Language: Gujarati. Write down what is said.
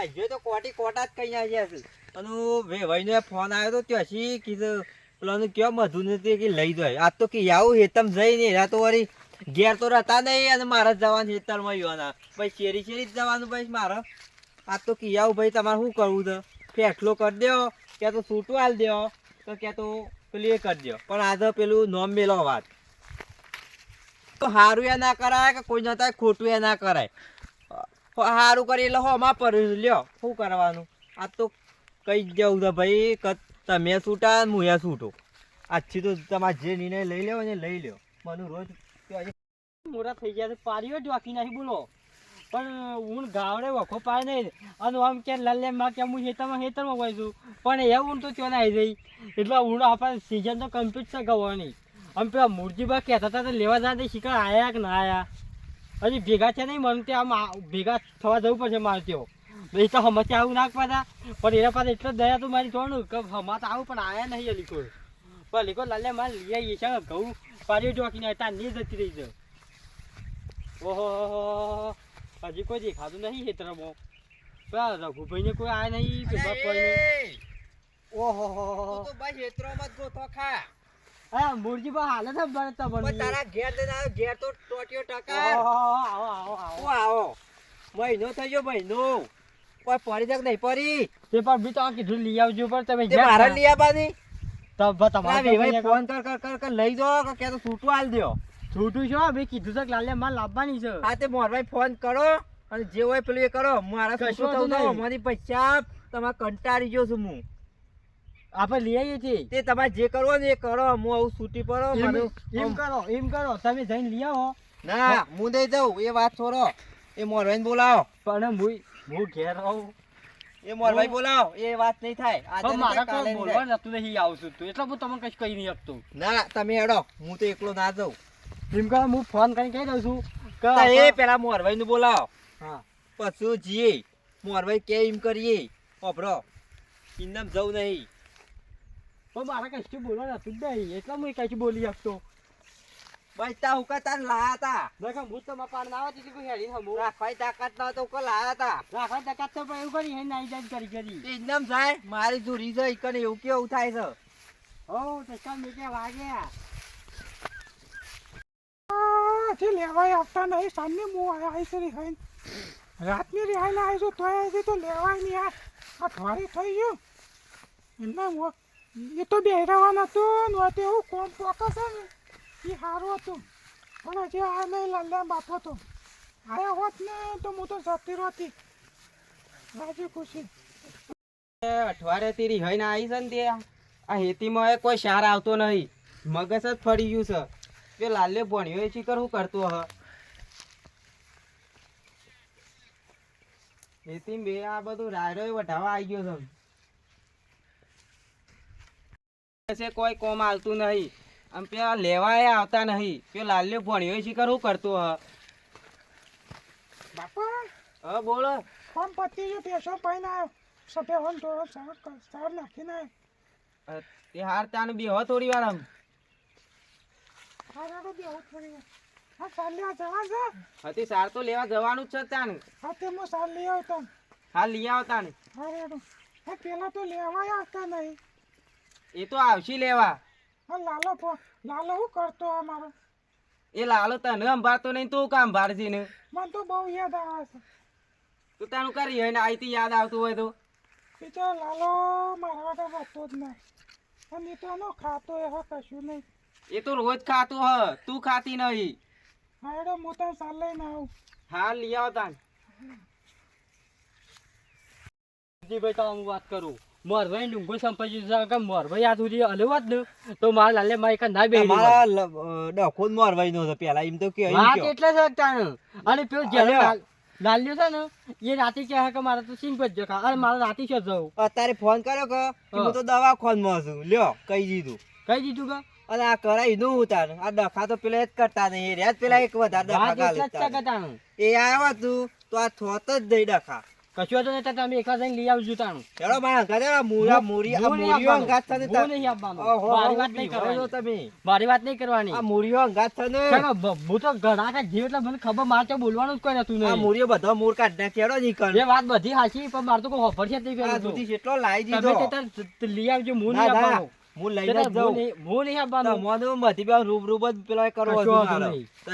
ભાઈ તો કોટી તો તો આવું તો ઘેર તો રહેતા નહીં અને મારે જવાનું હેતરમાં યુવાના. શેરી શેરી જ જવાનું ભાઈ મારે. આજ તો કે આવું ભાઈ, તમારે શું કરવું છે? ફેસલો કરી દો ક્યાં તો છૂટું હાલ દો તો ક્યાં તો પેલું એ કરી દો પણ આજે પેલું નોમ મેલો વાત. તો સારું એ ના કરાય કે કોઈ નતા ખોટું એ ના કરાય. સારું કરી એટલે હોમાં પર લ્યો, શું કરવાનું? આ તો કહી જવું તો ભાઈ તમે છૂટા હું એ છૂટો. આજથી તો તમારે જે નિર્ણય લઈ લેવો ને લઈ લ્યો. મને રોજ મોટા થઈ ગયા પારીઓ જ વાકી નાખી, બોલો. પણ હું ગાવડે વખો પાય નહીં. અને આમ કે લાલે માં કે હું ખેતરમાં ખેતરમાં હોય છું. પણ એ ઊંટ તો ત્યાં આવી જઈ એટલે ઊંટ આપણે સિઝન તો કમ્પ્લીટ છે ગવાની આમ પેલા મૂર્તિબા કહેતા હતા લેવા જાય શીખવા આયા કે ના આયા? હજી ભેગા છે નહીં મને ત્યાં આમ ભેગા થવા જવું પડશે મારે ત્યાં. એ તો હમતે આવું નાખવા પાછા. પણ એના પાસે એટલો દયા તો મારી જોવાનું કે હમત આવું પણ આયા નહીં લીકો પણ લીકો લાલે મારે લઈ આવીએ છે ઘઉં જ નહીં ત્યાં નહીં જતી રહી છે. ઓહો હજી કોઈ દેખાતું નહીં ખેતરમાં. પેલા રઘુભાઈને કોઈ આ નહીં ઓહો તો ભાઈ ક્ષેત્રોમાં જ ગોથો ખા. હા મુરજી બા હાલે છે બને તો પણ તારા ઘેર લઈને આવ્યો ઘેર તો ટોટિયો ટકા આવો આવો આવો આવો મહિનો થઈ ગયો મહિનો. કોઈ પડી તક નહીં પડી. તે પણ બી તો આ કીધું લઈ આવજો પણ તમે મારા લઈ આવવાની? તો તમારે ફોન કર કર કર કર લઈ જાઓ કે તો છૂટું હાલ દો છૂટું છો મેં કીધું છે કે લાલે માલ લાવવાની છે. હા તે મોરભાઈ ફોન કરો અને જે હોય પેલું એ કરો. મારા વાંધો થવું ના અમારી પૈસા તમારે કંટાળી ગયો છું હું. આપણે લઈ આવીએ છીએ. તે તમારે જે કરવો ને એ કરો. હું આવું છૂટી પડો એમ કરો એમ કરો. તમે જઈને લઈ આવો. ના હું નહીં જાઉં. એ વાત છોડો. એ મોરભાઈ બોલાવો. પણ હું હું ઘેર રહું એ મોરભાઈ બોલાવો. એ વાત નહીં થાય. મારા કોઈ બોલવા નતું નહીં આવતું તું. એટલે હું તમને કઈ કહી નહીં શકતો. ના તમે હેડો. હું તો એકલો ના જાઉં. એમ કરો હું ફોન કરીને કહી દઉં છું. કે એ પેલા મોરભાઈ નું બોલાવો. હા. પછી જીએ. મોરભાઈ કે એમ કરીએ. ઓપરો. ઇન્દમ જવું નહીં. પણ મારે કશું બોલવા નથી જ નહીં. એટલે હું કઈ બોલી શકતો. ભાઈ તા હુકા તાર લાયા તા. દેખા હું તો મપાર ના આવતી હતી કોઈ હેડી થમું રાખવાય તાકાત ના તો કો લાયા તા. રાખવાય તાકાત તો એવું કરી હે નાઈ જાય કરી કરી. એકદમ જાય મારી જોડી છે ઈકને એવું કેવું થાય છે? ઓ તો મેકે વાગ્યા જે લેવાય આપતા નહીં સામે હું આવી છે રિહાઈ રાતની રિહાઈને આવી છું તોય હજી તો લેવાય નહીં આ અઠવાડિયું થઈ ગયું. એટલે હું એ તો બે રહેવાનું હતું ને તે એવું કોમ પોકાશે ને? એ સારું હતું. પણ હજી આ નહીં લાલ્યા બાપો તો. આયા હોત ને તો હું તો જતી રહેતી રાજી ખુશી. અઠવાડિયે થી રિહાઈને આવી છે ને તે? આ હેતીમાં કોઈ સાર આવતો નહીં. મગજ જ ફરી ગયું છે. કે લાલે ભણ્યો એ શીખર શું કરતો હ. હેતી બે આ બધું રાયરો વઢાવા આવી ગયો છે. છે કોઈ કોમ આવતું નહીં. આમ પેલા લેવાય આવતા નહીં. પેલો લાલ્યો ભણ્યો છે શું કરતો હ. બાપા હ બોલો. ફોન પતી ગયો પેસો પાઈને આવ્યો સફે હોન થોડો સાર સાર નાખી ના તે હાર તાન બે હો થોડી વાર આમ. હાર બે હો થોડી વાર. હા સાર લેવા જવા છે? હતી સાર તો લેવા જવાનું જ છે તાન. હા તે મો સાર લઈ આવતા હા લઈ આવતા ને હા રેડો હા પેલા તો લેવાય આવતા નહીં. એ તો આવશી લેવા. હા લાલો લાલો હું કરતો આ મારો? એ લાલો તને અંભારતો નહીં તું કામ ભારજી ને મને તો બહુ યાદ આવે છે. તું તારું કરી હોય ને આઈથી યાદ આવતું હોય તો. બિચારો લાલો મારા વગર હતો જ નહીં. અને તો એનો ખાતો એ કશું નહીં. એ તો રોજ ખાતો હ તું ખાતી નહીં. હા રેડો હું તને સાલ લઈને આવું. હાલ લઈ આવતા ને. ભાઈ હું વાત કરું. મોરભાઈ ડુંગર સંપાજી કે મોરભાઈ આ સુધી હલવા જ ને તો મારા લાલે મારી કાન ના બેહી મારા ડખો જ મોરવાઈ નો પેલા એમ તો કે વાત. એટલે જ તાણ અને પેલો જેનો લાલ્યો છે ને એ રાતે કહે કે મારે તો સિંગ જ ખા અરે મારે રાતે છે જવું. અત્યારે ફોન કર્યો કે હું. તો દવા ખોનમાં છું. લ્યો કહી દીધું. કઈ દીધું કે? અને આ કરાઈ નું ઉતાર આ ડખા તો પેલા જ કરતા નહીં એ રહ્યા પેલા એક વધારે ડખા એ આવ્યો તું તો આ થોત જ દઈ ડખા. કશું તો નહીં તો તમે એકલા જઈને લઈ આવજો તાણું ચલો મારા આ હું નહીં મૂળીઓ આપવાનું. અંગાત થને હું નહીં આપવાનું. મારી વાત નહીં કરવાની. તમે મારી વાત નહીં કરવાની આ મૂળીઓ અંગાત થને હું તો ઘણા કા જીવ એટલે મને ખબર મારે તો બોલવાનું જ કોઈ નતું આ નહીં બધો મૂર કાઢ ના કેડો નહીં કર એ વાત બધી હાચી પણ મારે તો કોઈ હોફર છે નહીં પેલું તો. સુધી કેટલો તમે દીધો તે તાર ત- ત- લઈ આવજો હું નહીં આપવાનું હું તે લઈને જાઉં નહીં- હું નહીં આપવાનું તમને બધી બે રૂબ જ પેલા કરવો મારે. નહીં. તો